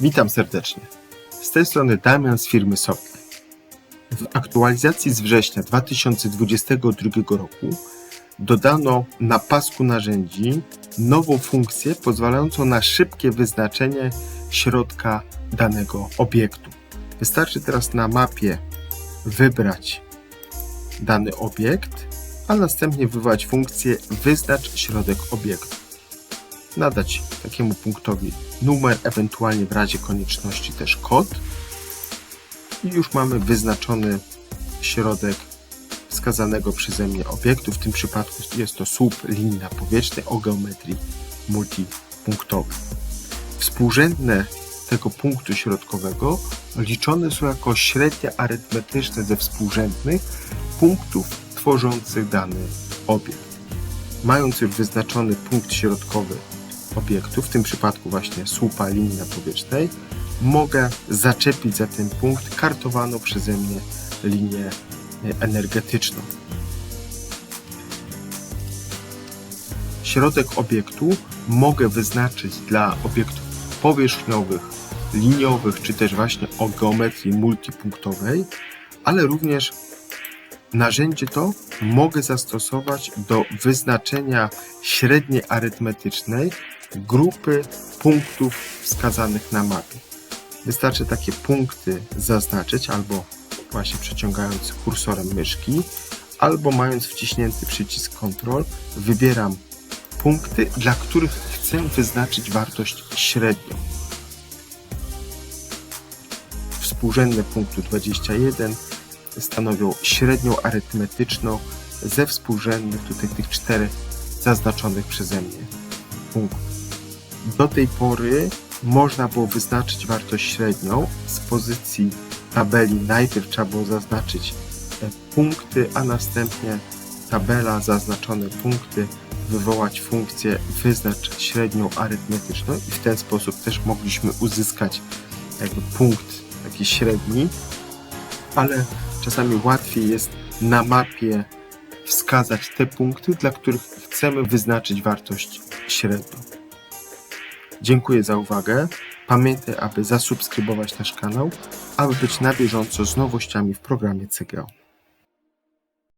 Witam serdecznie. Z tej strony Damian z firmy Softline. W aktualizacji z września 2022 roku dodano na pasku narzędzi nową funkcję pozwalającą na szybkie wyznaczenie środka danego obiektu. Wystarczy teraz na mapie wybrać dany obiekt, a następnie wywołać funkcję wyznacz środek obiektu nadać takiemu punktowi numer, ewentualnie w razie konieczności też kod i już mamy wyznaczony środek wskazanego przeze mnie obiektu. W tym przypadku jest to słup linii napowietrznej o geometrii multipunktowej. Współrzędne tego punktu środkowego liczone są jako średnie arytmetyczne ze współrzędnych punktów tworzących dany obiekt. Mając już wyznaczony punkt środkowy obiektu, w tym przypadku właśnie słupa linii napowietrznej, mogę zaczepić za ten punkt kartowaną przeze mnie linię energetyczną. Środek obiektu mogę wyznaczyć dla obiektów powierzchniowych, liniowych, czy też właśnie o geometrii multipunktowej, ale również Narzędzie to mogę zastosować do wyznaczenia średniej arytmetycznej grupy punktów wskazanych na mapie. Wystarczy takie punkty zaznaczyć albo właśnie przeciągając kursorem myszki, albo mając wciśnięty przycisk Ctrl, wybieram punkty, dla których chcę wyznaczyć wartość średnią. Współrzędne punktu 21 stanowią średnią arytmetyczną ze współrzędnych tutaj tych czterech zaznaczonych przeze mnie punktów. Do tej pory można było wyznaczyć wartość średnią z pozycji tabeli. Najpierw trzeba było zaznaczyć e, punkty, a następnie tabela, zaznaczone punkty, wywołać funkcję wyznacz średnią arytmetyczną i w ten sposób też mogliśmy uzyskać jakby punkt taki średni, ale czasami łatwiej jest na mapie wskazać te punkty, dla których chcemy wyznaczyć wartość średnią. Dziękuję za uwagę. Pamiętaj, aby zasubskrybować nasz kanał, aby być na bieżąco z nowościami w programie CGO.